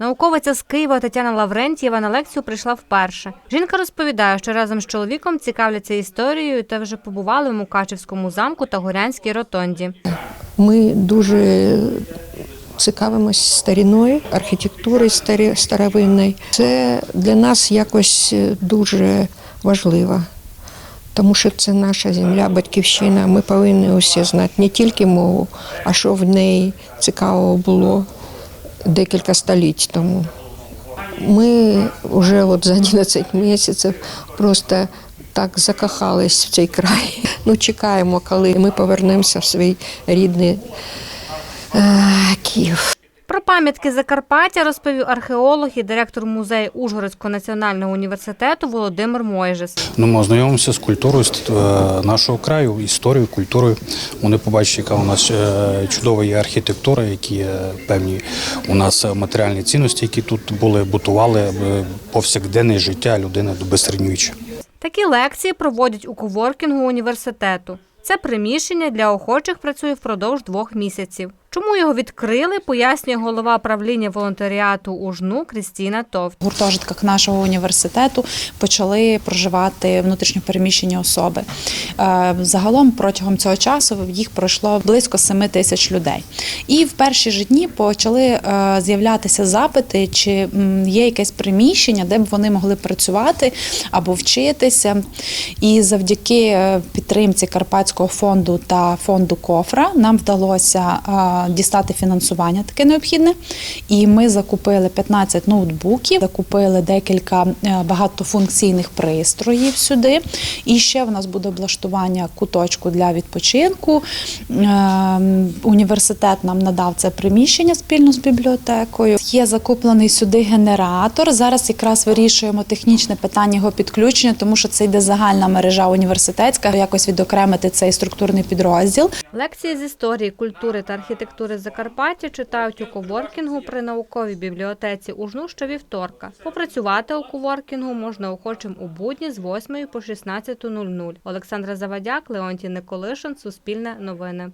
Науковиця з Києва Тетяна Лаврентьєва на лекцію прийшла вперше. Жінка розповідає, що разом з чоловіком цікавляться історією та вже побували в Мукачевському замку та Горянській ротонді. Ми дуже цікавимось старіною, архітектурою старовинною. Це для нас якось дуже важливо, тому що це наша земля, батьківщина. Ми повинні усі знати не тільки мову, а що в неї цікавого було декілька століть тому. Ми вже от за 11 місяців просто так закохались в цей край. Ну, чекаємо, коли ми повернемося в свій рідний е, Київ. Про пам'ятки Закарпаття розповів археолог і директор музею Ужгородського національного університету Володимир Мойжес. Ну, ми ознайомимося з культурою з, е, нашого краю, історією, культурою. Вони побачать, яка у нас е, чудова є архітектура, які є певні у нас матеріальні цінності, які тут були, бутували е, повсякденне життя людини до безсередньовіччя. Такі лекції проводять у коворкінгу університету. Це приміщення для охочих працює впродовж двох місяців. Чому його відкрили, пояснює голова правління волонтеріату УЖНУ Крістіна Товт. В гуртожитках нашого університету почали проживати внутрішньопереміщені особи. Е, Загалом протягом цього часу їх пройшло близько 7 тисяч людей. І в перші ж дні почали е, з'являтися запити, чи є якесь приміщення, де б вони могли працювати або вчитися. І завдяки е, підтримці Карпатського фонду та фонду Кофра нам вдалося дістати фінансування таке необхідне. І ми закупили 15 ноутбуків, закупили декілька е, багатофункційних пристроїв сюди. І ще в нас буде облаштування куточку для відпочинку. Е, Університет нам надав це приміщення спільно з бібліотекою. Є закуплений сюди генератор. Зараз якраз вирішуємо технічне питання його підключення, тому що це йде загальна мережа університетська. Якось відокремити цей структурний підрозділ. Лекції з історії, культури та архітектури Закарпаття читають у коворкінгу при науковій бібліотеці УЖНУ щовівторка. Попрацювати у коворкінгу можна охочим у будні з 8 по 16.00. Олександра Завадяк, Леонтій Николишин, Суспільне новини.